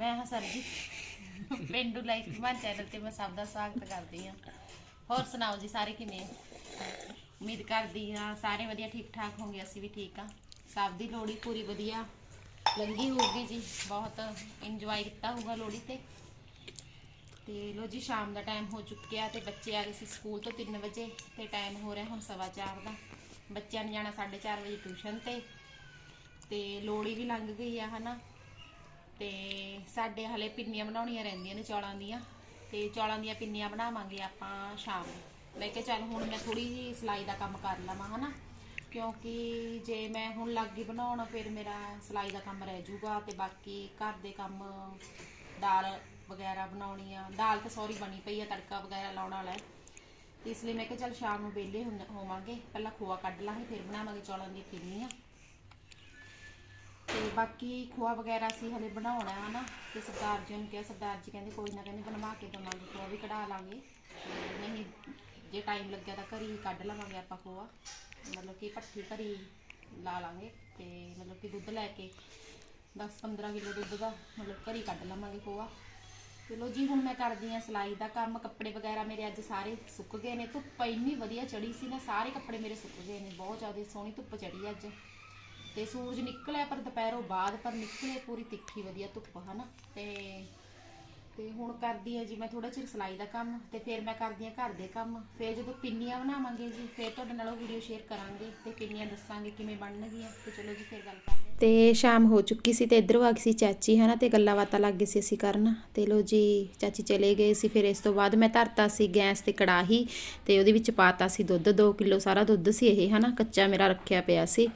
ਮੈਂ ਹਾਂ ਸਰ ਜੀ। ਪਿੰਡੂ ਲਾਈਫ ਮਨ ਚੈਨਲ ਤੇ ਮੈਂ ਸਭ ਦਾ ਸਵਾਗਤ ਕਰਦੀ ਹਾਂ। ਹੋਰ ਸੁਣਾਓ ਜੀ, ਸਾਰੇ ਕਿਵੇਂ? ਉਮੀਦ ਕਰਦੀ ਹਾਂ ਸਾਰੇ ਵਧੀਆ ਠੀਕ ਠਾਕ ਹੋਣਗੇ, ਅਸੀਂ ਵੀ ਠੀਕ ਆ ਸਭ ਦੀ ਲੋਹੜੀ ਪੂਰੀ ਵਧੀਆ ਲੰਗੀ ਹੋਊਗੀ ਜੀ, ਬਹੁਤ ਇੰਜੋਏ ਕੀਤਾ ਹੋਊਗਾ ਲੋਹੜੀ ਤੇ। ਤੇ ਲੋ ਜੀ, ਸ਼ਾਮ ਦਾ ਟਾਈਮ ਹੋ ਚੁੱਕਿਆ ਤੇ ਬੱਚੇ ਆ ਗਏ ਸੀ ਸਕੂਲ ਤੋਂ 3 ਵਜੇ ਤੇ ਟਾਈਮ ਹੋ ਰਿਹਾ ਹੁਣ ਸਵਾ ਚਾਰ ਦਾ। ਬੱਚਿਆਂ ਨੇ ਜਾਣਾ 4:30 ਵਜੇ ਟਿਊਸ਼ਨ ਤੇ। ਤੇ ਲੋਹੜੀ ਵੀ ਲੰਘ ਗਈ ਆ, ਹਨਾ? ਤੇ ਸਾਡੇ ਹਲੇ ਪਿੰਨੀਆਂ ਬਣਾਉਣੀਆਂ ਰਹਿੰਦੀਆਂ ਨੇ ਚੌਲਾਂ ਦੀਆਂ। ਤੇ ਚੌਲਾਂ ਦੀਆਂ ਪਿੰਨੀਆਂ ਬਣਾਵਾਂਗੇ ਆਪਾਂ ਸ਼ਾਮ ਨੂੰ। ਮੈਂ ਕਿਹਾ ਚੱਲ ਹੁਣ ਮੈਂ ਥੋੜੀ ਜੀ ਸਿਲਾਈ ਦਾ ਕੰਮ ਕਰ ਲਵਾਂ, ਹਨਾ? ਕਿਉਂਕਿ ਜੇ ਮੈਂ ਹੁਣ ਲੱਗ ਗਈ ਬਣਾਉਣ, ਫਿਰ ਮੇਰਾ ਸਿਲਾਈ ਦਾ ਕੰਮ ਰਹਿ ਜਾਊਗਾ ਤੇ ਬਾਕੀ ਘਰ ਦੇ ਕੰਮ, ਦਾਲ ਵਗੈਰਾ ਬਣਾਉਣੀ ਆ ਦਾਲ ਤਾਂ ਸੌਰੀ ਬਣੀ ਪਈ ਆ, ਤੜਕਾ ਵਗੈਰਾ ਲਾਉਣ ਵਾਲਾ ਹੈ। ਇਸ ਲਈ ਮੈਂ ਕਿਹਾ ਚੱਲ ਸ਼ਾਮ ਨੂੰ ਵਿਹਲੇ ਹੁੰਦ- ਹੋਵਾਂਗੇ। ਪਹਿਲਾਂ ਖੋਆ ਕੱਢ ਲਾਂਗੇ, ਫਿਰ ਬਣਾਵਾਂਗੇ ਚੌਲਾਂ ਦੀ ਪਿੰਨੀਆਂ। ਤੇ ਬਾਕੀ ਖੋਆ ਵਗੈਰਾ ਅਸੀਂ ਹਲੇ ਬਣਾਉਣਾ ਹੈ ਨਾ, ਤੇ ਸਰਦਾਰ ਜੀ ਨੂੰ ਕਿਹਾ, ਸਰਦਾਰ ਜੀ ਕਹਿੰਦੇ ਕੋਈ ਨਾ ਕਹਿੰਦੇ ਬਣਵਾ ਕੇ ਦਵਾਂਗੇ, ਖੋਆ ਵੀ ਕਢਾ ਲਾਂਗੇ। ਤੇ ਨਹੀਂ, ਜੇ ਟਾਈਮ ਲੱਗਿਆ ਤਾਂ ਘਰੀ ਕੱਢ ਲਵਾਂਗੇ ਆਪਾਂ ਖੋਆ। ਮਤਲਬ ਕਿ ਭੱਠੀ ਘਰੀ ਲਾ ਲਾਂਗੇ ਤੇ ਮਤਲਬ ਕਿ ਦੁੱਧ ਲੈ ਕੇ 10-15 ਕਿਲੋ ਦੁੱਧ ਦਾ ਮਤਲਬ ਘਰੀ ਕੱਢ ਲਵਾਂਗੇ ਖੋਆ। ਚਲੋ ਜੀ, ਹੁਣ ਮੈਂ ਕਰਦੀ ਆ ਸਿਲਾਈ ਦਾ ਕੰਮ। ਕੱਪੜੇ ਵਗੈਰਾ ਮੇਰੇ ਅੱਜ ਸਾਰੇ ਸੁੱਕ ਗਏ ਨੇ, ਧੁੱਪ ਇੰਨੀ ਵਧੀਆ ਚੜੀ ਸੀ ਨਾ, ਸਾਰੇ ਕੱਪੜੇ ਮੇਰੇ ਸੁੱਕ ਗਏ ਨੇ, ਬਹੁਤ ਜ਼ਿਆਦਾ ਸੋਹਣੀ ਧੁੱਪ ਚੜੀ ਅੱਜ। ਤੇ ਸੂਰਜ ਨਿਕਲਿਆ ਪਰ ਦੁਪਹਿਰੋਂ ਬਾਅਦ, ਪਰ ਨਿਕਲੇ ਪੂਰੀ ਤਿੱਖੀ, ਵਧੀਆ ਧੁੱਪ, ਹਨਾ? ਤੇ ਤੇ ਹੁਣ ਕਰਦੀ ਆ ਜੀ ਮੈਂ ਥੋੜਾ ਚਿਰ ਸਿਲਾਈ ਦਾ ਕੰਮ ਤੇ ਫਿਰ ਮੈਂ ਕਰਦੀ ਆ ਘਰ ਦੇ ਕੰਮ। ਫਿਰ ਜਦੋਂ ਪਿੰਨੀਆਂ ਬਣਾਵਾਂਗੇ ਜੀ, ਫਿਰ ਤੁਹਾਡੇ ਨਾਲ ਉਹ ਵੀਡੀਓ ਸ਼ੇਅਰ ਕਰਾਂਗੇ ਤੇ ਪਿੰਨੀਆਂ ਦੱਸਾਂਗੇ, ਕਿਵੇਂ ਬਣਨਗੀਆਂ, ਤੇ ਚਲੋ ਜੀ ਫਿਰ ਗੱਲ ਕਰਦੇ ਤੇ ਸ਼ਾਮ ਹੋ ਚੁੱਕੀ ਸੀ ਤੇ ਇਧਰੋਂ ਆ ਗਈ ਸੀ ਚਾਚੀ, ਹਨਾ? ਤੇ ਗੱਲਾਂ ਬਾਤਾਂ ਲੱਗ ਗਈ ਸੀ ਅਸੀਂ ਕਰਨ। ਤੇ ਲੋ ਜੀ, ਚਾਚੀ ਚਲੇ ਗਏ ਸੀ ਫਿਰ ਇਸ ਤੋਂ ਬਾਅਦ ਮੈਂ ਧਰਤਾ ਸੀ ਗੈਸ ਤੇ ਕੜਾਹੀ ਤੇ ਉਹਦੇ ਵਿੱਚ ਪਾਤਾ ਸੀ ਦੁੱਧ 2 ਕਿਲੋ ਸਾਰਾ ਦੁੱਧ ਸੀ ਇਹ, ਹਨਾ? ਕੱਚਾ ਮੇਰਾ ਰੱਖਿਆ ਪਿਆ ਸੀ।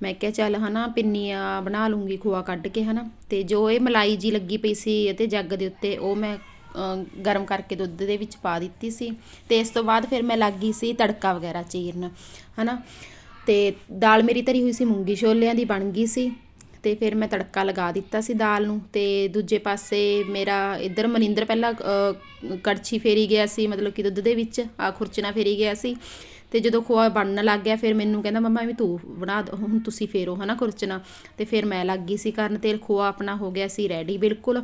ਮੈਂ ਕਿਹਾ ਚੱਲ ਹਨਾ ਪਿੰਨੀਆਂ ਬਣਾ ਲੂੰਗੀ ਖੋਆ ਕੱਢ ਕੇ ਹਨਾ। ਤੇ ਜੋ ਇਹ ਮਲਾਈ ਜੀ ਲੱਗੀ ਪਈ ਸੀ ਅਤੇ ਜੱਗ ਦੇ ਉੱਤੇ, ਉਹ ਮੈਂ ਗਰਮ ਕਰਕੇ ਦੁੱਧ ਦੇ ਵਿੱਚ ਪਾ ਦਿੱਤੀ ਸੀ। ਤੇ ਇਸ ਤੋਂ ਬਾਅਦ ਫਿਰ ਮੈਂ ਲੱਗ ਗਈ ਸੀ ਤੜਕਾ ਵਗੈਰਾ ਚੀਰਨ, ਹਨਾ। ਤੇ ਦਾਲ ਮੇਰੀ ਧਰੀ ਹੋਈ ਸੀ ਮੂੰਗੀ ਛੋਲਿਆਂ ਦੀ, ਬਣ ਗਈ ਸੀ। ਤੇ ਫਿਰ ਮੈਂ ਤੜਕਾ ਲਗਾ ਦਿੱਤਾ ਸੀ ਦਾਲ ਨੂੰ। ਤੇ ਦੂਜੇ ਪਾਸੇ ਮੇਰਾ ਇੱਧਰ ਮਨਿੰਦਰ ਪਹਿਲਾਂ ਕੜਛੀ ਫੇਰੀ ਗਿਆ ਸੀ, ਮਤਲਬ ਕਿ ਦੁੱਧ ਦੇ ਵਿੱਚ ਆ ਖੁਰਚਣਾ ਫੇਰੀ ਗਿਆ ਸੀ। ਤੇ ਜਦੋਂ ਖੋਆ ਬਣਨ ਲੱਗ ਗਿਆ ਫਿਰ ਮੈਨੂੰ ਕਹਿੰਦਾ ਮੰਮਾ ਵੀ ਤੂੰ ਬਣਾ ਦਿਓ, ਹੁਣ ਤੁਸੀਂ ਫੇਰੋ ਹਨਾ ਖੁਰਚਣਾ ਤੇ ਫਿਰ ਮੈਂ ਲੱਗ ਗਈ ਸੀ ਕਰਨ ਤੇ ਖੋਆ ਆਪਣਾ ਹੋ ਗਿਆ ਸੀ ਰੈਡੀ ਬਿਲਕੁਲ।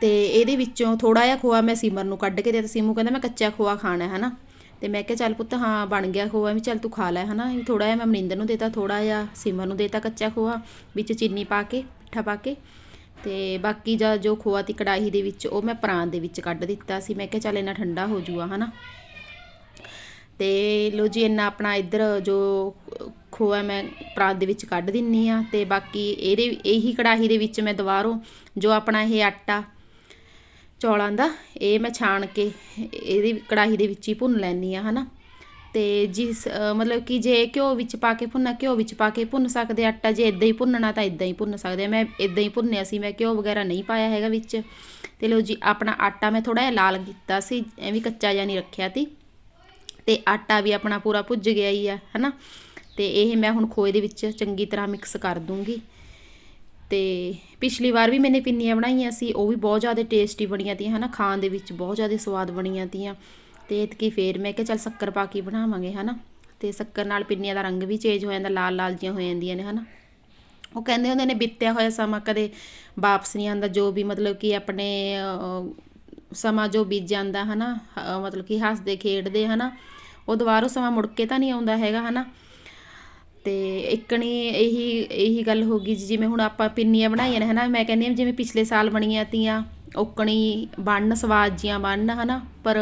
ਤੇ ਇਹਦੇ ਵਿੱਚੋਂ ਥੋੜਾ ਜਿਹਾ ਖੋਆ ਮੈਂ ਸਿਮਰ ਨੂੰ ਕੱਢ ਕੇ ਦੇ ਦਿੱਤਾ। ਸਿਮੂ ਕਹਿੰਦਾ ਮੈਂ ਕੱਚਾ ਖੋਆ ਖਾਣਾ ਹੈ ਹਨਾ। ਤੇ ਮੈਂ ਕਿਹਾ ਚੱਲ ਪੁੱਤ ਹਾਂ ਬਣ ਗਿਆ ਖੋਆ ਵੀ ਚੱਲ ਤੂੰ ਖਾ ਲੈ ਹਨਾ। ਥੋੜਾ ਜਿਹਾ ਮੈਂ ਮਨਿੰਦਰ ਨੂੰ ਦੇਤਾ ਥੋੜਾ ਜਿਹਾ ਸਿਮਰ ਨੂੰ ਦੇਤਾ ਕੱਚਾ ਖੋਆ ਵਿੱਚ ਚੀਨੀ ਪਾ ਕੇ ਮਿੱਠਾ ਪਾ ਕੇ। ਤੇ ਬਾਕੀ ਜਾ ਜੋ ਖੋਆ ਤੀ ਕੜਾਹੀ ਦੇ ਵਿੱਚ ਉਹ ਮੈਂ ਪ੍ਰਾਂਤ ਦੇ ਵਿੱਚ ਕੱਢ ਦਿੱਤਾ ਸੀ। ਮੈਂ ਕਿਹਾ ਚੱਲ ਇਹਨਾਂ ਠੰਡਾ ਹੋ ਜੂਗਾ ਹਨਾ। ਅਤੇ ਲਓ ਜੀ, ਇੰਨਾ ਆਪਣਾ ਇੱਧਰ ਜੋ ਖੋਆ ਮੈਂ ਪ੍ਰਾਂਤ ਦੇ ਵਿੱਚ ਕੱਢ ਦਿੰਨੀ ਆ ਤੇ ਬਾਕੀ ਇਹਦੇ, ਇਹੀ ਕੜਾਹੀ ਦੇ ਵਿੱਚ ਮੈਂ ਦੁਬਾਰੋਂ ਜੋ ਆਪਣਾ ਇਹ ਆਟਾ ਚੌਲਾਂ ਦਾ, ਇਹ ਮੈਂ ਛਾਣ ਕੇ ਇਹਦੀ ਕੜਾਹੀ ਦੇ ਵਿੱਚ ਹੀ ਭੁੰਨ ਲੈਣੀ ਆ, ਹਨਾ? ਤੇ ਜਿਸ ਮਤਲਬ ਕਿ ਜੇ ਘਿਓ ਵਿੱਚ ਪਾ ਕੇ ਭੁੰਨਣਾ, ਘਿਓ ਵਿੱਚ ਪਾ ਕੇ ਭੁੰਨ ਸਕਦੇ ਆਟਾ ਜੇ ਇਦਾਂ ਹੀ ਭੁੰਨਣਾ ਤਾਂ ਇਦਾਂ ਹੀ ਭੁੰਨ ਸਕਦੇ ਮੈਂ ਇਦਾਂ ਹੀ ਭੁੰਨਿਆ ਸੀ, ਮੈਂ ਘਿਓ ਵਗੈਰਾ ਨਹੀਂ ਪਾਇਆ ਹੈਗਾ ਵਿੱਚ। ਤੇ ਲਓ ਜੀ, ਆਪਣਾ ਆਟਾ ਮੈਂ ਥੋੜਾ ਜਿਹਾ ਲਾਲ ਕੀਤਾ ਸੀ, ਐਵੇਂ ਕੱਚਾ ਜਿਹਾ ਨਹੀਂ ਰੱਖਿਆ ਤੀ। ਤੇ ਆਟਾ ਵੀ ਆਪਣਾ ਪੂਰਾ ਭੁੱਜ ਗਿਆ ਹੀ ਆ ਹਨਾ? ਤੇ ਇਹ ਮੈਂ ਹੁਣ ਖੋਏ ਦੇ ਵਿੱਚ ਚੰਗੀ ਤਰ੍ਹਾਂ ਮਿਕਸ ਕਰ ਦੂੰਗੀ। ਤੇ ਪਿਛਲੀ ਵਾਰ ਵੀ ਮੈਨੇ ਪਿੰਨੀਆਂ ਬਣਾਈਆਂ ਸੀ ਉਹ ਵੀ ਬਹੁਤ ਜ਼ਿਆਦਾ ਟੇਸਟੀ ਬਣੀਆਂ ਤੀਆਂ ਹਨਾ? ਖਾਣ ਦੇ ਵਿੱਚ ਬਹੁਤ ਜ਼ਿਆਦਾ ਸਵਾਦ ਬਣੀਆਂ ਤੀਆਂ। ਤੇ ਇਤਕੀ ਫੇਰ ਮੈਂ ਕਿਹਾ ਚੱਲ ਸ਼ੱਕਰ ਪਾ ਕੇ ਬਣਾਵਾਂਗੇ ਹਨਾ? ਤੇ ਸ਼ੱਕਰ ਨਾਲ ਪਿੰਨੀਆਂ ਦਾ ਰੰਗ ਵੀ ਚੇਂਜ ਹੋ ਜਾਂਦਾ ਲਾਲ ਲਾਲ ਜੀਆਂ ਹੋ ਜਾਂਦੀਆਂ ਨੇ ਹਨਾ? ਉਹ ਕਹਿੰਦੇ ਹੁੰਦੇ ਨੇ ਬਿੱਤਿਆ ਹੋਇਆ ਸਮਾਂ ਕਦੇ ਵਾਪਸ ਨਹੀਂ ਆਉਂਦਾ ਜੋ ਵੀ ਮਤਲਬ ਕਿ ਆਪਣੇ ਸਮਾਂ ਜੋ ਬੀਤ ਜਾਂਦਾ ਹਨਾ? ਅਹ, ਮਤਲਬ ਕਿ ਹੱਸਦੇ ਖੇਡਦੇ ਹਨਾ? ਉਹ ਦੁਬਾਰਾ ਸਮਾਂ ਮੁੜ ਕੇ ਤਾਂ ਨਹੀਂ ਆਉਂਦਾ ਹੈਗਾ ਹਨਾ? ਤੇ ਇੱਕਣੀ ਇਹੀ ਇਹੀ ਗੱਲ ਹੋ ਗਈ ਜੀ, ਜਿਵੇਂ ਹੁਣ ਆਪਾਂ ਪਿੰਨੀਆਂ ਬਣਾਈਆਂ ਨੇ ਹਨਾ? ਮੈਂ ਕਹਿੰਦੀ ਹਾਂ ਜਿਵੇਂ ਪਿਛਲੇ ਸਾਲ ਬਣੀਆਂ ਤੀਆਂ ਓਕਣੀ ਬਣਨ ਸਵਾਦ ਜੀਆਂ ਬਣਨ ਹਨਾ? ਪਰ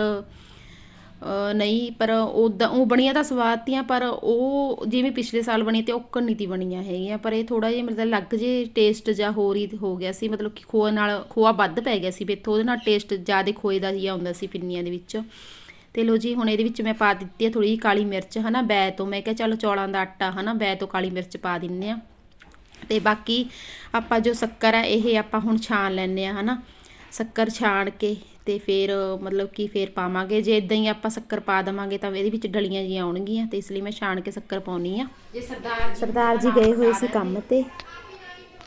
ਨਹੀਂ ਪਰ ਉਦਾਂ ਉਹ ਬਣੀਆਂ ਤਾਂ ਸਵਾਦ ਤੀਆਂ ਪਰ ਉਹ ਜਿਵੇਂ ਪਿਛਲੇ ਸਾਲ ਬਣੀ ਤੇ ਓਕਣ ਨਹੀਂ ਤੀ ਬਣੀਆਂ ਹੈਗੀਆਂ ਪਰ ਇਹ ਥੋੜਾ ਜਿਹਾ ਮਤਲਬ ਅਲੱਗ ਜੇ ਟੇਸਟ ਜਾਂ ਹੋਰ ਹੀ ਹੋ ਗਿਆ ਸੀ ਮਤਲਬ ਕਿ ਖੋਆ ਨਾਲ ਖੋਆ ਵੱਧ ਪੈ ਗਿਆ ਸੀ ਵਿੱਚ ਉਹਦੇ ਨਾਲ ਟੇਸਟ ਜ਼ਿਆਦਾ ਖੋਏ ਦਾ ਹੀ ਆਉਂਦਾ ਸੀ ਪਿੰਨੀਆਂ ਦੇ ਵਿੱਚ। ਤੇ ਲੋ ਜੀ ਹੁਣ ਇਹਦੇ ਵਿੱਚ ਮੈਂ ਪਾ ਦਿੱਤੀ ਹੈ ਥੋੜੀ ਜਿਹੀ ਕਾਲੀ ਮਿਰਚ ਹਨਾ ਬੈ ਤੋਂ। ਮੈਂ ਕਿਹਾ ਚਲੋ ਚੌਲਾਂ ਦਾ ਆਟਾ ਹਨਾ ਬੈ ਤੋਂ ਕਾਲੀ ਮਿਰਚ ਪਾ ਦਿੰਨੇ ਆ ਤੇ ਬਾਕੀ ਆਪਾਂ ਜੋ ਸ਼ੱਕਰ ਆ ਇਹ ਆਪਾਂ ਹੁਣ ਛਾਣ ਲੈਣੇ ਆ ਹਨਾ। ਸ਼ੱਕਰ ਛਾਣ ਕੇ ਤੇ ਫਿਰ ਮਤਲਬ ਕਿ ਫਿਰ ਪਾਵਾਂਗੇ। ਜੇ ਇਦਾਂ ਹੀ ਆਪਾਂ ਸ਼ੱਕਰ ਪਾ ਦਵਾਂਗੇ ਤਾਂ ਇਹਦੇ ਵਿੱਚ ਡਲੀਆਂ ਜੀਆਂ ਆਉਣਗੀਆਂ ਤੇ ਇਸ ਲਈ ਮੈਂ ਛਾਣ ਕੇ ਸ਼ੱਕਰ ਪਾਉਣੀ ਆ। ਜੇ ਸਰਦਾਰ ਜੀ ਸਰਦਾਰ ਜੀ ਗਏ ਹੋਏ ਸੀ ਕੰਮ ਤੇ।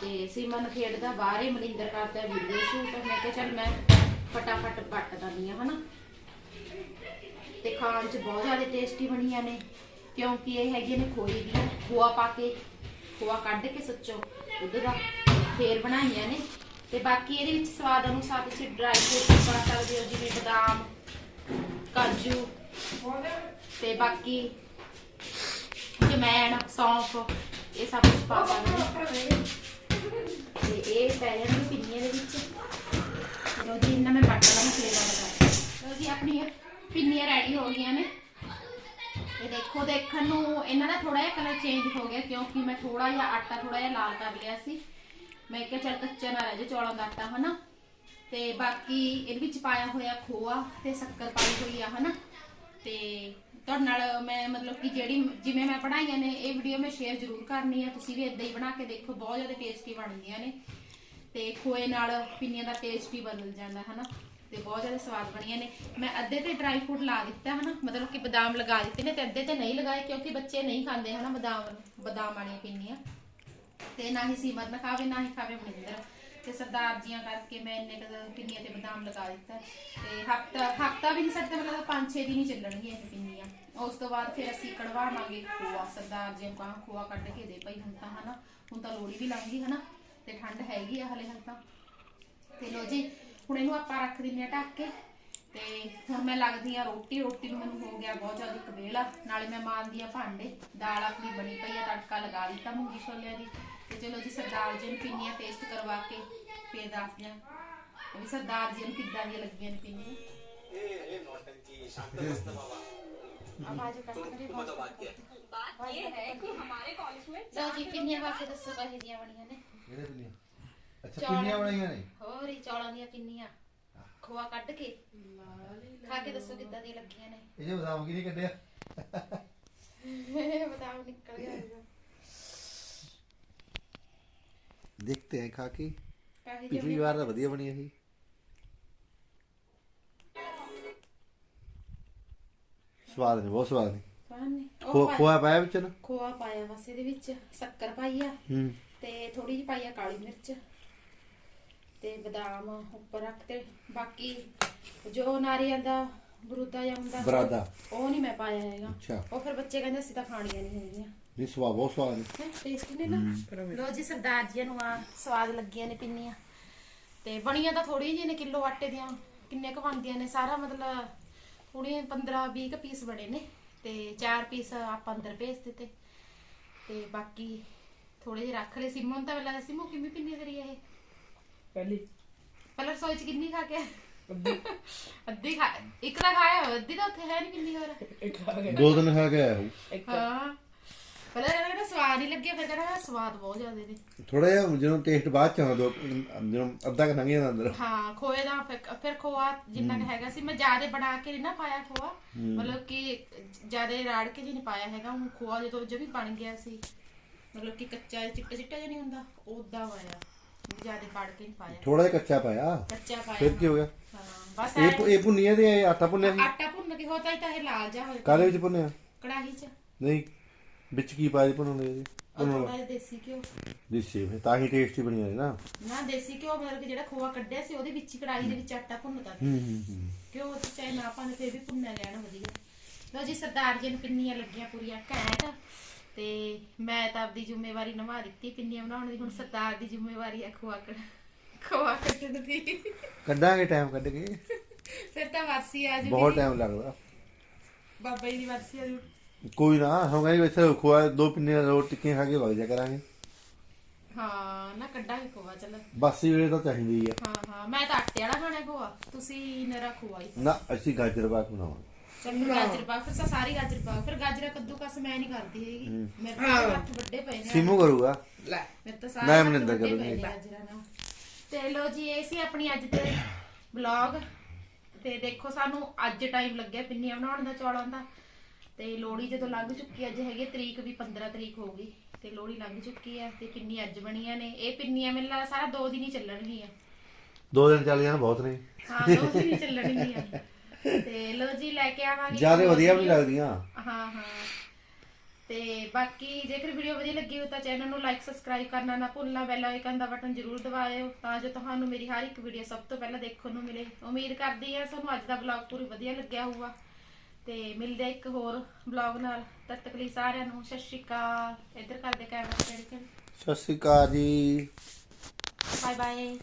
ਤੇ ਸਿਮਨ ਖੇਡਦਾ ਬਾਹਰੇ ਮਨਿੰਦਰ ਕਰਦਾ ਵੀਡੀਓ ਸ਼ੂਟ। ਮੈਂ ਕਿਹਾ ਚੱਲ ਮੈਂ ਫਟਾਫਟ ਪੱਟ ਦਿੰਦੀ ਆ ਹਨਾ। ਤੇ ਖਾਣ ਚ ਬਹੁਤ ਜ਼ਿਆਦਾ ਟੇਸਟੀ ਬਣੀਆਂ ਨੇ, ਕਿਉਂਕਿ ਇਹ ਹੈਗੀਆਂ ਨੇ ਖੋਏ ਦੀਆਂ, ਖੋਆ ਪਾ ਕੇ, ਖੋਆ ਕੱਢ ਕੇ ਸੱਚੋ ਦੁੱਧ ਦਾ, ਫੇਰ ਬਣਾਈਆਂ ਨੇ। ਤੇ ਬਾਕੀ ਇਹਦੇ ਵਿੱਚ ਸਵਾਦ ਅਨੁਸਾਰ ਤੁਸੀਂ ਡਰਾਈ ਫਰੂਟ ਪਾ ਸਕਦੇ ਹੋ, ਜਿਵੇਂ ਬਦਾਮ, ਕਾਜੂ ਤੇ ਬਾਕੀ ਜਮੈਣ, ਸੌਂਫ, ਇਹ ਸਭ ਕੁਝ ਪਾ ਸਕਦੇ ਹੋ। ਤੇ ਇਹ ਪੈ ਜਾਣਗੇ ਪਿੰਨੀਆਂ ਦੇ ਵਿੱਚ ਲੋ ਜੀ ਇਹਨਾਂ ਮੈਂ ਬੱਟ ਲਾ ਫਲੇਵਰ ਪਿੰਨੀਆਂ ਰੈਡੀ ਹੋ ਗਈਆਂ ਨੇ। ਇਹ ਦੇਖੋ, ਦੇਖਣ ਨੂੰ ਇਹਨਾਂ ਦਾ ਥੋੜਾ ਜਿਹਾ ਕਲਰ ਚੇਂਜ ਹੋ ਗਿਆ, ਕਿਉਂਕਿ ਮੈਂ ਥੋੜਾ ਜਿਹਾ ਆਟਾ ਥੋੜਾ ਜਿਹਾ ਲਾਲ ਕਰ ਲਿਆ ਸੀ। ਮੈਂ ਕਿਹਾ ਚਲ ਕੱਚਾ ਨਾ ਰਹਿ ਜਾਏ ਚੌਲਾਂ ਦਾ ਆਟਾ, ਹਨਾ? ਤੇ ਬਾਕੀ ਇਹਦੇ ਵਿੱਚ ਪਾਇਆ ਹੋਇਆ ਖੋਆ ਤੇ ਸ਼ੱਕਰ ਪਾਈ ਹੋਈ ਆ, ਹਨਾ? ਤੇ ਤੁਹਾਡੇ ਨਾਲ ਮੈਂ ਮਤਲਬ ਕਿ ਜਿਹੜੀ ਜਿਵੇਂ ਮੈਂ ਬਣਾਈਆਂ ਨੇ, ਇਹ ਵੀਡੀਓ ਮੈਂ ਸ਼ੇਅਰ ਜ਼ਰੂਰ ਕਰਨੀ ਆ। ਤੁਸੀਂ ਵੀ ਇਦਾਂ ਹੀ ਬਣਾ ਕੇ ਦੇਖੋ, ਬਹੁਤ ਜ਼ਿਆਦਾ ਟੇਸਟੀ ਬਣਦੀਆਂ ਨੇ। ਤੇ ਖੋਏ ਨਾਲ ਪਿੰਨੀਆਂ ਦਾ ਟੇਸਟ ਹੀ ਬਦਲ ਜਾਂਦਾ, ਹਨਾ? ਤੇ ਬਹੁਤ ਜ਼ਿਆਦਾ ਸਵਾਦ ਬਣੀਆਂ ਨੇ। ਮੈਂ ਅੱਧੇ ਤੇ ਡਰਾਈ ਫਰੂਟ ਲਾ ਦਿੱਤਾ ਹਨਾ, ਮਤਲਬ ਕਿ ਬਦਾਮ ਲਗਾ ਦਿੱਤੇ ਨੇ ਤੇ ਅੱਧੇ ਤੇ ਨਹੀਂ ਲਗਾਏ ਕਿਉਂਕਿ ਬੱਚੇ ਨਹੀਂ ਖਾਂਦੇ ਹਨਾ ਬਦਾਮ ਬਦਾਮ ਵਾਲੀਆਂ ਪਿੰਨੀਆਂ। ਤੇ ਨਾ ਹੀ ਸੀਮਤ ਨਾ ਖਾਵੇ, ਨਾ ਹੀ ਖਾਵੇ ਮਨਿੰਦਰ ਤੇ ਸਰਦਾਰ ਜੀਆਂ ਕਰਕੇ ਮੈਂ ਇੰਨੇ ਕੁ ਪਿੰਨੀਆਂ ਤੇ ਬਦਾਮ ਲਗਾ ਦਿੱਤਾ। ਤੇ ਹਫਤਾ ਹਫਤਾ ਵੀ ਨਹੀਂ ਸਾਡੇ ਮਤਲਬ 5-6 ਦਿਨ ਹੀ ਚੱਲਣਗੀਆਂ ਇਹ ਪਿੰਨੀਆਂ। ਉਸ ਤੋਂ ਬਾਅਦ ਫਿਰ ਅਸੀਂ ਕਢਵਾਵਾਂਗੇ ਖੋਆ। ਸਰਦਾਰ ਜੀ ਕਹਾਂ, ਖੋਆ ਕੱਢ ਕੇ ਦੇ ਭਾਈ, ਹੁਣ ਤਾਂ ਹਨਾ, ਹੁਣ ਤਾਂ ਲੋੜੀ ਵੀ ਲੰਘ ਹਨਾ। ਤੇ ਠੰਡ ਹੈਗੀ ਆ ਹਲੇ ਹਲ ਤਾਂ। ਤੇ ਲੋ ਜੀ ਹੁਣ ਇਹਨੂੰ ਆਪਾਂ ਰੱਖ ਦਿੰਨੇ ਆ ਢੱਕ ਕੇ। ਤੇ ਹੁਣ ਮੈਂ ਲੱਗਦੀ ਆ ਰੋਟੀ ਰੋਟੀ ਨੂੰ ਮੈਨੂੰ ਹੋ ਗਿਆ ਬਹੁਤ ਜ਼ਿਆਦਾ ਕਵੇਲਾ। ਨਾਲੇ ਮੈਂ ਮਾਂਦੀ ਆ ਭਾਂਡੇ ਦਾਲ ਆਪਣੀ ਬਣੀ ਪਈ ਆ ਤੜਕਾ ਲਗਾ ਦਿੱਤਾ ਮੂੰਗੀ ਛੋਲਿਆਂ ਦੀ। ਤੇ ਚਲੋ ਜੀ ਸਰਦਾਰ ਜੀ ਨੂੰ ਪਿੰਨੀਆਂ ਟੇਸਟ ਕਰਵਾ ਕੇ ਫੇਰ ਦੱਸਦੇ ਆ ਵੀ ਸਰਦਾਰ ਜੀ ਨੂੰ ਕਿੱਦਾਂ ਦੀਆਂ ਲੱਗੀਆਂ ਨੇ ਪਿੰਨੀਆਂ ਇਹ ਇਹ ਨੋਟੰਕੀ ਸ਼ਾਂਤ ਮਸਤ ਬਾਬਾ ਆਵਾਜ਼ ਕੱਟ ਬਹੁਤ ਬਾਤ ਹੈ? ਬਾਤ ਇਹ ਹੈ ਕਿ ਹਮਾਰੇ ਕਾਲਜ में ਜੀ ਪਿੰਨੀਆਂ ਵਾਸਤੇ ਦੱਸੋ ਕਹੇ ਦੀਆਂ ਬਣੀਆਂ ਨੇ? ਕਿਹੜੇ ਪਿੰਨੀਆਂ ਅੱਛਾ ਪਿੰਨੀਆਂ ਬਣਾਈਆਂ ਨੇ? ਹੋਰ ਹੀ ਚੌਲਾਂ ਦੀਆਂ ਪਿੰਨੀਆਂ ਖੋਆ ਕੱਢ ਕੇ। ਖਾ ਕੇ ਦੱਸੋ ਕਿੱਦਾਂ ਦੀਆਂ ਲੱਗੀਆਂ ਨੇ। ਇਹ ਜੇ ਬਦਾਮ ਕੀ ਨਹੀਂ ਕੱਢਿਆ ਬਦਾਮ ਨਿਕਲ ਗਿਆ ਹੋਊਗਾ ਦੇਖਤੇ ਹੈ ਖਾ ਕੇ। ਕਾਹੇ ਪਿਛਲੀ ਵਾਰ ਤਾਂ ਵਧੀਆ ਬਣੀ ਸੀ। ਸਵਾਦ ਨੇ ਬਹੁਤ ਸਵਾਦ ਨੇ। ਖੋ ਖੋਆ ਖੋਆ ਪਾਇਆ ਵਿੱਚ ਨਾ? ਖੋਆ ਪਾਇਆ ਬਸ ਇਹਦੇ ਵਿੱਚ। ਸ਼ੱਕਰ ਪਾਈ ਆ। ਹੂੰ। ਤੇ ਥੋੜੀ ਜਿਹੀ ਪਾਈ ਆ ਕਾਲੀ ਮਿਰਚ। ਤੇ ਬਦਾਮ ਉੱਪਰ ਰੱਖ ਤੇ ਬਾਕੀ ਜੋ ਨਾਰੀਅਲ ਦਾ ਬਰੂਦਾ ਜਾਂ ਹੁੰਦਾ ਬਰਾਦਾ। ਉਹ ਨਹੀਂ ਮੈਂ ਪਾਇਆ ਹੈਗਾ। ਅੱਛਾ। ਉਹ ਫਿਰ ਬੱਚੇ ਕਹਿੰਦੇ ਅਸੀਂ ਤਾਂ ਖਾਣੀਆਂ ਨਹੀਂ ਹੈਗੀਆਂ। ਨਹੀਂ ਸਵਾਦ ਬਹੁਤ ਸਵਾਦ ਨੇ। ਹੈ ਟੇਸਟੀ ਨੇ ਨਾ? ਲੋ ਜੀ ਸਰਦਾਰ ਜੀ ਨੂੰ ਆ ਸਵਾਦ ਲੱਗੀਆਂ ਨੇ ਪਿੰਨੀਆਂ। ਤੇ ਬਣੀਆਂ ਤਾਂ ਥੋੜੀ ਜਿਹੀ ਨੇ ਕਿਲੋ ਆਟੇ ਦੀਆਂ ਕਿੰਨੇ ਕੁ ਬਣਦੀਆਂ ਨੇ ਸਾਰਾ ਮਤਲਬ ਥੋੜੀਆਂ 15 20 ਕੁ ਪੀਸ ਬਣੇ ਨੇ। ਤੇ ਚਾਰ ਪੀਸ ਆਪਾਂ ਅੰਦਰ ਭੇਜ ਦਿੱਤੇ। ਤੇ ਬਾਕੀ ਥੋੜੇ ਜਿਹੇ ਰੱਖ ਲਏ। ਸਿਮੋਂ ਤਾਂ ਵੇਲਾ ਸਿਮੋਂ ਕਿੰਨੀ ਪਿੰਨੀ ਤੇਰੀ ਇਹ? ਪਹਿਲੀ। ਪਹਿਲਾਂ ਰਸੋਈ ਚ ਕਿੰਨੀ ਖਾ ਕੇ ਅੱਧੀ। ਖਾ ਇੱਕ ਤਾਂ ਖਾਇਆ ਹੋਇਆ, ਅੱਧੀ ਤਾਂ ਉੱਥੇ ਹੈ ਨਹੀਂ ਕਿੰਨੀ ਹੋਰ ਇੱਕ ਆ ਗਿਆ ਦੋ ਦਿਨ ਖਾ ਕੇ ਆਇਆ ਹੂੰ ਇੱਕ ਹਾਂ। ਪਹਿਲਾਂ ਕਹਿੰਦਾ ਕਹਿੰਦਾ ਸਵਾਦ ਹੀ ਲੱਗਿਆ ਫਿਰ ਕਹਿੰਦਾ ਸਵਾਦ ਬਹੁਤ ਜ਼ਿਆਦਾ ਨੇ। ਥੋੜਾ ਜਿਹਾ ਜਦੋਂ ਟੇਸਟ ਬਾਅਦ ਚ ਆਉਂਦਾ ਦੋ ਜਦੋਂ ਅੱਧਾ ਕ ਲੰਘ ਜਾਂਦਾ ਅੰਦਰ। ਹਾਂ ਖੋਏ ਦਾ ਫਿਰ- ਫਿਰ ਖੋਆ ਜਿੰਨਾ ਕੁ ਹੈਗਾ ਸੀ ਮੈਂ ਜ਼ਿਆਦਾ ਬਣਾ ਕੇ ਨਹੀਂ ਨਾ ਪਾਇਆ ਖੋਆ। ਮਤਲਬ ਕਿ ਜ਼ਿਆਦਾ ਰਾੜ ਕੇ ਜੀ ਨਹੀਂ ਪਾਇਆ ਹੈਗਾ ਹੁਣ ਖੋਆ ਜਦੋਂ ਜਮੀ ਬਣ ਗਿਆ ਸੀ। ਮਤਲਬ ਕਿ ਕੱਚਾ ਚਿੱਟਾ ਚਿੱਟਾ ਜਿਹਾ ਨਹੀਂ ਹੁੰਦਾ ਉਦਾਂ ਪਾਇਆ। ਜ਼ਿਆਦਾ ਪੜ ਕੇ ਨਹੀਂ ਪਾਇਆ। ਥੋੜਾ ਜਿਹਾ ਕੱਚਾ ਪਾਇਆ। ਕੱਚਾ ਫਿਰ ਪਾਇਆ ਕੀ ਹੋ ਗਿਆ? ਹਾਂ ਬਸ ਇਹ ਭੁ- ਇਹ ਭੁੰਨੀਆਂ ਤੇ ਇਹ ਆਟਾ ਭੁੰਨਿਆ ਸੀ? ਆਟਾ ਭੁੰਨ ਕੇ ਹੋਤਾ ਹੀ ਤਾਂ ਇਹ ਲਾਲ ਜਾ ਹੋਇਆ। ਕਾਹਦੇ ਵਿੱਚ ਭੁੰਨਿਆ? ਕੜਾਹੀ 'ਚ। ਨਹੀਂ ਵਿੱਚ ਕੀ ਪਾਇਆ ਭੁੰਨਣ ਥੋੜਾ ਜਿਹਾ ਦੇਸੀ ਘਿਓ। ਦੇਸੀ ਫਿਰ ਤਾਂ ਹੀ ਟੇਸਟੀ ਬਣੀਆਂ ਨੇ ਨਾ। ਨਾ ਦੇਸੀ ਘਿਓ ਮਤਲਬ ਕਿ ਜਿਹੜਾ ਖੋਆ ਕੱਢਿਆ ਸੀ ਉਹਦੇ ਵਿੱਚ ਹੀ ਕੜਾਹੀ ਦੇ ਵਿੱਚ ਆਟਾ ਭੁੰਨਤਾ ਸੀ। ਹੂੰ ਹੂੰ ਹੂੰ। ਘਿਓ ਤੇ ਚਾਹੇ ਨਾ ਪਾਣੇ ਫਿਰ ਵੀ ਭੁੰਨਿਆ ਜਾਣਾ ਵਧੀਆ। ਲੋ ਜੀ ਸਰਦਾਰ ਜੀ ਨੂੰ ਪਿੰਨੀਆਂ ਲੱਗੀਆਂ ਪੂਰੀਆਂ। ਘੈਂਟ। ਤੇ ਮੈਂ ਤਾਂ ਆਪਦੀ ਜ਼ਿੰਮੇਵਾਰੀ ਨਿਭਾ ਦਿੱਤੀ ਪਿੰਨੀਆਂ ਬਣਾਉਣ ਦੀ ਹੁਣ ਸਰਦਾਰ ਦੀ ਜ਼ਿੰਮੇਵਾਰੀ ਆ ਖੋਆ ਕੱਢ ਖੋਆ ਕੱਢਣ ਦੀ। ਕੱਢਾਂਗੇ ਟਾਈਮ ਕੱਢ ਕੇ। ਫਿਰ ਤਾਂ ਵਾਸੀ ਆ ਜੂਗੀ। ਬਹੁਤ ਟਾਈਮ ਲੱਗਦਾ ਬਾਬਾ ਜੀ ਦੀ ਵਾਸੀ ਆ ਜੂ। ਕੋਈ ਨਾ ਹੁਣ ਕਹਿੰਦੇ ਵੈਸੇ ਖੋਆ ਦੋ ਪਿੰਨੇ ਰੋ ਟਿੱਕੀਆਂ ਖਾ ਕੇ ਵਗ ਜਾ ਕਰਾਂਗੇ। ਹਾਂ ਨਾ ਕੱਢਾਂਗੇ ਖੋਆ ਚੱਲ। ਬਾਸੀ ਵੇਲੇ ਤਾਂ ਚਾਹੀਦੀ ਆ। ਹਾਂ ਹਾਂ ਮੈਂ ਤਾਂ ਆਟੇ ਵਾਲਾ ਖਾਣਾ ਖੋਆ। ਤੁਸੀਂ ਨਰਾ ਖੋਆ ਹੀ। ਨਾ ਅਸੀਂ ਗਾਜਰ ਬਾਗ ਬਣਾਵਾਂਗੇ। ਗਾਜਰ ਪਾ ਫਿਰ ਤਾਂ ਸਾਰੀ ਗਾਜਰ ਪਾ ਫਿਰ ਗਾਜਰਾਂ ਕੱਦੂ ਕਸ ਮੈਂ ਨਹੀਂ ਕਰਦੀ ਹੈਗੀ। ਮੇਰੇ ਤਾਂ ਹੱਥ ਵੱਡੇ ਪਏ ਨੇ। ਸੀਮੂ ਕਰੂਗਾ। ਲੈ। ਮੇਰੇ ਤਾਂ ਨਾ, ਸਾਰੇ ਮਨਿੰਦਰ ਵੱਡੇ ਕਰੂਗੀ। ਪਏ ਨੇ ਗਾਜਰਾਂ ਨਾਲ। ਤੇ ਲੋ ਜੀ ਇਹ ਸੀ ਆਪਣੀ ਅੱਜ ਦੇ ਵਲੌਗ ਤੇ ਦੇਖੋ ਸਾਨੂੰ ਅੱਜ ਟਾਈਮ ਲੱਗਿਆ ਪਿੰਨੀਆਂ ਬਣਾਉਣ ਦਾ ਚੌਲਾਂ ਦਾ। ਤੇ ਲੋਹੜੀ ਜਦੋਂ ਲੰਘ ਚੁੱਕੀ ਅੱਜ ਹੈਗੀ ਤਰੀਕ ਵੀ 15 ਤਰੀਕ ਹੋ ਗਈ। ਤੇ ਲੋਹੜੀ ਲੰਘ ਚੁੱਕੀ ਹੈ ਤੇ ਪਿੰਨੀ ਅੱਜ ਬਣੀਆਂ ਨੇ। ਇਹ ਪਿੰਨੀਆਂ ਮੈਨੂੰ ਲੱਗਦਾ ਸਾਰਾ ਦੋ ਦਿਨ ਹੀ ਚੱਲਣਗੀਆਂ। ਦੋ ਦਿਨ ਚੱਲ ਜਾਣ ਬਹੁਤ ਨੇ। ਹਾਂ ਦੋ ਦਿਨ ਹੀ ਚੱਲਣਗੀਆਂ। ਤੇ ਲੋ ਜੀ ਲੈ ਕੇ ਆਵਾਂਗੇ ਜ਼ਿਆਦਾ ਵਧੀਆ ਵੀ। ਲੱਗਦੀਆਂ। ਹਾਂ ਹਾਂ। ਤੇ ਬਾਕੀ ਜੇਕਰ ਵੀਡੀਓ ਵਧੀਆ ਲੱਗੀ ਹੋ ਤਾਂ ਚੈਨਲ ਨੂੰ ਲਾਈਕ ਸਬਸਕ੍ਰਾਈਬ ਕਰਨਾ ਨਾ ਭੁੱਲਣਾ ਬੈਲ ਆਈਕਨ ਦਾ ਬਟਨ ਜ਼ਰੂਰ ਦਬਾਇਓ ਤਾਂ ਜੋ ਤੁਹਾਨੂੰ ਮੇਰੀ ਹਰ ਇੱਕ ਵੀਡੀਓ ਸਭ ਤੋਂ ਪਹਿਲਾਂ ਦੇਖਣ ਨੂੰ ਮਿਲੇ। ਉਮੀਦ ਕਰਦੀ ਹਾਂ ਤੁਹਾਨੂੰ ਅੱਜ ਦਾ ਵਲੌਗ ਪੂਰੀ ਵਧੀਆ ਲੱਗਿਆ ਹੋਊਗਾ। ਤੇ ਮਿਲਦੇ ਇੱਕ ਹੋਰ ਵਲੌਗ ਨਾਲ। ਤਦ ਤੱਕ ਲਈ ਸਾਰਿਆਂ ਨੂੰ ਸਤਿ ਸ਼੍ਰੀ ਅਕਾਲ। ਇੱਧਰ ਕਰਦੇ ਕੈਮਰਾ ਤੇ ਸਤਿ ਸ਼੍ਰੀ ਅਕਾਲ ਜੀ। Bye bye